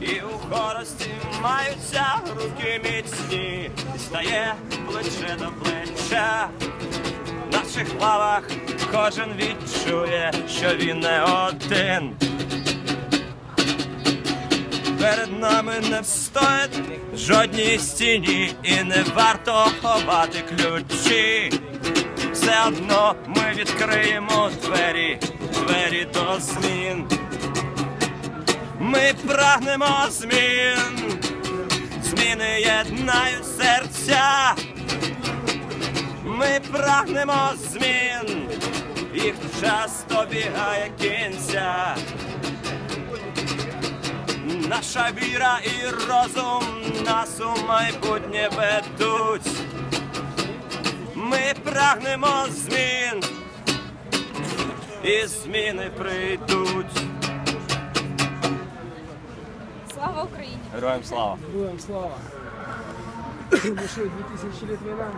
І у хорості маються руки міцні, стає плече до плеча. В наших лавах кожен відчує, що він не один. Перед нами не встоять жодній стіні, і не варто ховати ключі. Все одно ми відкриємо двері, двері до змін. Ми прагнемо змін, зміни єднають серця. Ми прагнемо змін, їх час добігає кінця. Наша віра і розум нас у майбутнє ведуть. Ми прагнемо змін, і зміни прийдуть. Слава Україні! Героям слава! Героям слава. Что, 2000 лет война?